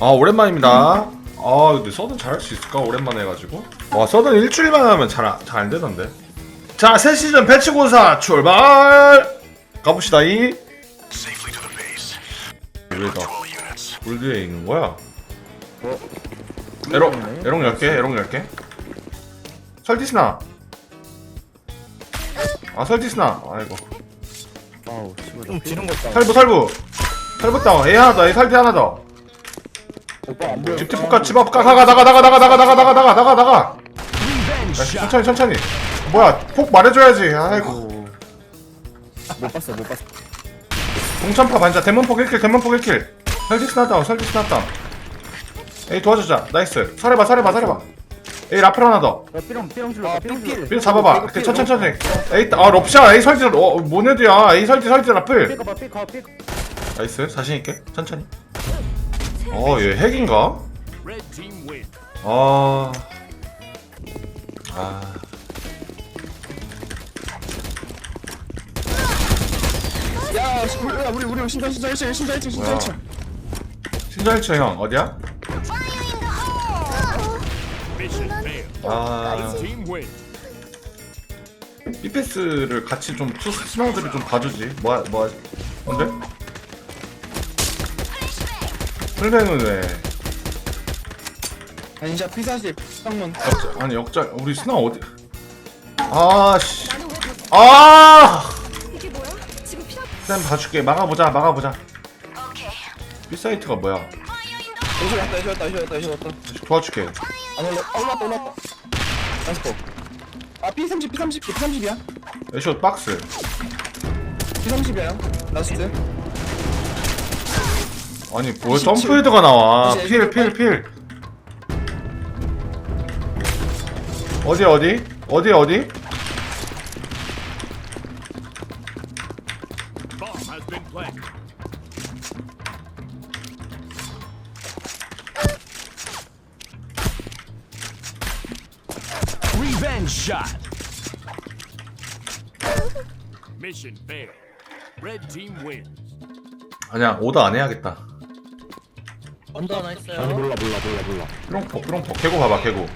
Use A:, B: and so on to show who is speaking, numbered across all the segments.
A: 아 오랜만입니다. 아 근데 서든 잘할 수 있을까 오랜만에 해가지고. 와 서든 일주일만 하면 잘잘 안 되던데. 자새 시즌 배치 고사 출발. 가봅시다 이. 왜다 골드에 있는 거야? 에롱 에롱 10개 에롱 10개. 설디스나. 아 설디스나. 아이고.
B: 아우 씨발
C: 좀 지른 것 같다.
A: 살부 살부. 살부 다운. A 하나 더. A 설디 하나 더.
C: 오빠 안 보여.
A: 집티 볼까 집 앞가 나가 나가 나가 나가 나가 나가 나가 나가 나가 나가. 야, 천천히 천천히. 뭐야 폭 말해줘야지. 아이고.
B: 못 봤어 못 봤어.
A: 동천파 반자. 대문폭 1킬 대문폭 1킬. 설디스 나다운 설디스 나다운. 에이 도와주자. 나이스. 설해봐 설해봐 설해봐. 에이 라플 하나 더.
B: 야 삐롱 삐롱
C: 아,
B: 삐롱
C: 삐삐.
B: 줄러.
A: 삐 잡아봐. 이렇게 천천히 천천히. 에이 아 럽샤 에이 설디 어 모네드야. 에이 설디 설디 라플.
B: 삐
A: 나이스. 자신있게. 천천히 어 얘 핵인가? 아... 아...
C: 야, 씨, 우리, 야, 우리 신장 일층 신장 일층 신장
A: 뭐야?
C: 일층.
A: 신자일체 형 어디야? 아... BPS를 같이 좀 투- 스나우들이 좀 봐주지 뭐야 뭐야 뭔데? 풀뱅은 왜
C: 아니 진짜 P40 쌍문.
A: 역자, 아니 역자 우리 스나 어디 아씨 아
D: 이게 뭐야? 지금 피나
A: 쌤 봐줄게 막아보자 막아보자 B사이트가 뭐야
C: 애쇼 왔다 애쇼 왔다 애쇼 왔다 애쇼 왔다.
A: 도와줄게
C: 안 올라 아, 올랐다 올랐다. 나이스 고. 아 P30 P30 P30이야.
A: 애쇼 박스
C: P30이야. 라스트.
A: 아니 뭐 점프헤드가 나와
C: 이제
A: 필 필 필 어디 어디 어디 어디
E: Revenge shot. Mission failed. Red team wins.
A: 아니야 오더 안 해야겠다
B: 언더 하나 있어요.
C: 아니 몰라 몰라 몰라 몰라.
A: 삐롱폭 삐롱폭 개고 봐봐 개고.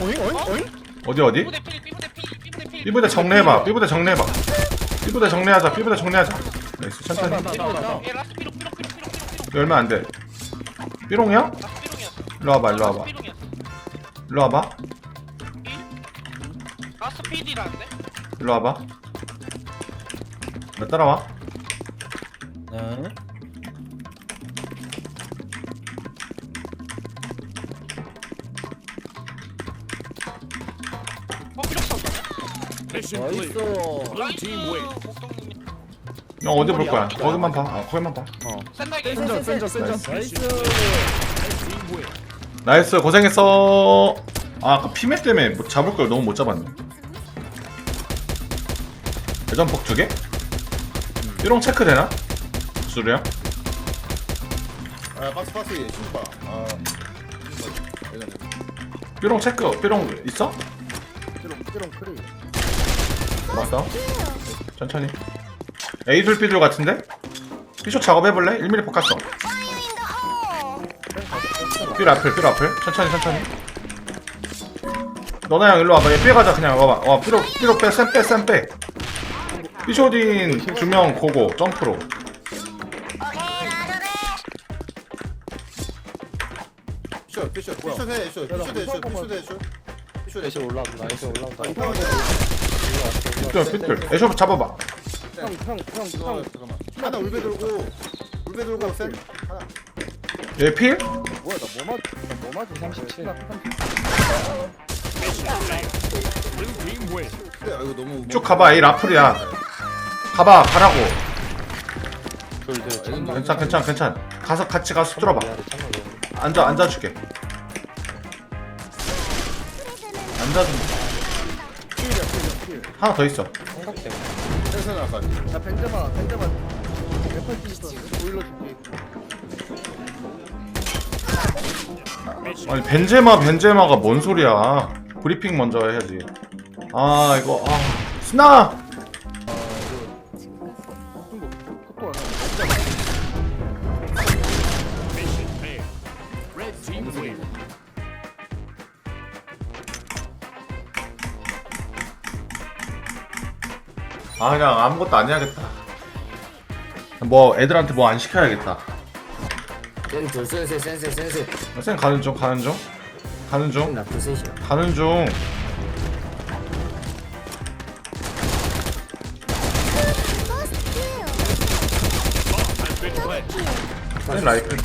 C: 어잉 어잉 어잉?
A: 어디 어디? 삐부대 정리해봐 삐부대 정리해봐. 삐부대 정리하자 삐부대 정리하자. 나이스 천천히. 열면 안돼. 삐롱이야? 일로 와봐 일로 와봐. 일로 와봐? 일로 와봐. 나 따라와.
B: 네
E: Mission
B: 나이스
E: clear. Blue team wins.
A: 형 어디 볼 거야 거기만 봐 아, 거기만 봐
F: 센나게
C: 센전 센전 센전.
B: 나이스
E: Red team wins.
A: 나이스 고생했어 아 아까 피메 때문에 뭐 잡을 걸 너무 못 잡았네 대전 폭 두 개? 삐롱 체크 되나? 수루야?
G: 아 박스 박스 신발 아 예전에
A: 삐롱 체크 삐롱 있어?
B: 삐롱 삐롱 크리
A: 맞다 천천히 A둘 B둘 같은데? B쇼 작업해볼래? 1mm 폭 갔어 삐 라플 삐 라플 천천히 천천히 너나 형 일로 와봐 얘삐 가자 그냥 와봐 와 삐로 삐로 빼쌤빼쌤빼 삐쇼딘 두명 고고 점프로
G: 슛 슛, 슛 슛해 슛 슛해 슛 슛해 슛 슛해
B: 애쉬 올라온다 애쉬 올라온다
A: 삐뚤 삐뚤 애쇼 잡아봐.
B: 형형형
G: 잠깐만. 하나 울베 돌고 울베 돌고 센 하나.
A: 얘 필?
B: 뭐야 나뭐 맞, 나뭐 맞지 37
E: Blue team wins.
G: 야 이거 너무
A: 쭉 가봐 A 라플이야. 가봐 가라고.
B: 둘둘
A: 괜찮 괜찮 괜찮. 가서 같이 가서 뚫어봐. 앉아 앉아줄게. 앉아준 하나 더 있어.
G: 센선 아까.
B: 야 벤제마 벤제마. 180 있었는데 보일러 줄게.
A: 아니 벤제마 벤제마가 뭔 소리야? 브리핑 먼저 해야지. 아 이거 아. 스나 아 그냥 아무것도 안 해야겠다. 뭐 애들한테 뭐 안 시켜야겠다.
C: 센둘 센세 센세 센세
A: 쌤 가는 중 가는 중? 가는 중?
C: 나둘 셋이야
A: 가는 중.
E: Has been planted.
A: 쌤 라이프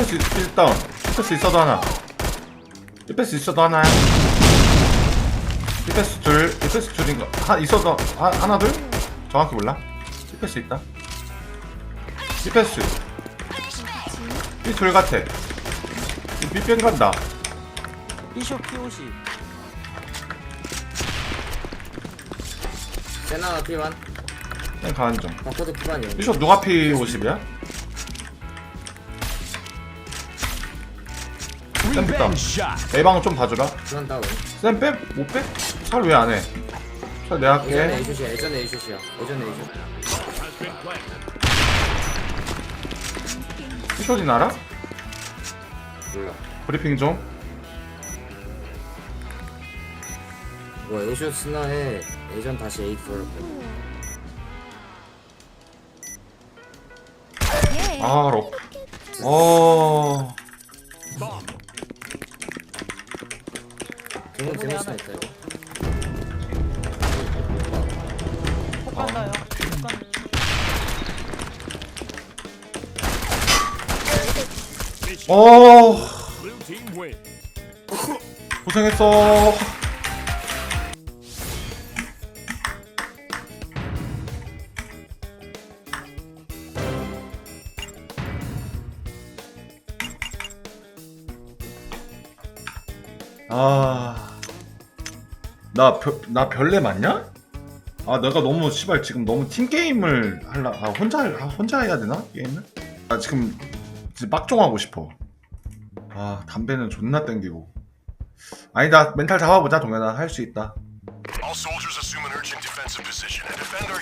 A: 히패스 일다운 히패스 있어도 하나. 히패스 있어도 하나야. 히패스 둘 히패스 둘인가 하 있어도 하, 하나 둘? 정확히 몰라. 히패스 있다. 히패스 이둘 같아. 삐뺑 간다.
B: P50
C: 센 하나 피만.
A: 쌤 가는 중
C: 바코드 피만이야.
A: 비숍 누가 피 50이야? 쌤
E: shot.
A: A방은 좀 봐주라 쌤 빼? 못 빼? 살왜안 해? 살 내가
C: 예전에
A: 할게
C: A슛이야 예전에 A슛이야 예전에
E: planted.
A: 피쇼딘 알아?
C: 몰라
A: 브리핑
C: 좀뭐 A슛 스나에 예전 다시
D: 예.
A: 아, 럽. 어.
E: Bomb.
C: 등은 재밌어 있다 이거
B: 폭 간다요 폭 간다
E: Mission.
A: 어.
E: Blue team win.
A: 고생했어. 아. 나, 별, 나 별내 맞냐? 아, 내가 너무, 씨발, 지금 너무 팀 게임을 할라, 아, 혼자, 할- 아, 혼자 해야 되나? 게임을? 나 지금, 지금 빡종하고 싶어. 아, 담배는 존나 땡기고. 아니다 멘탈 잡아보자 동현아 할 수 있다
H: All soldiers assume an urgent defensive position and defend our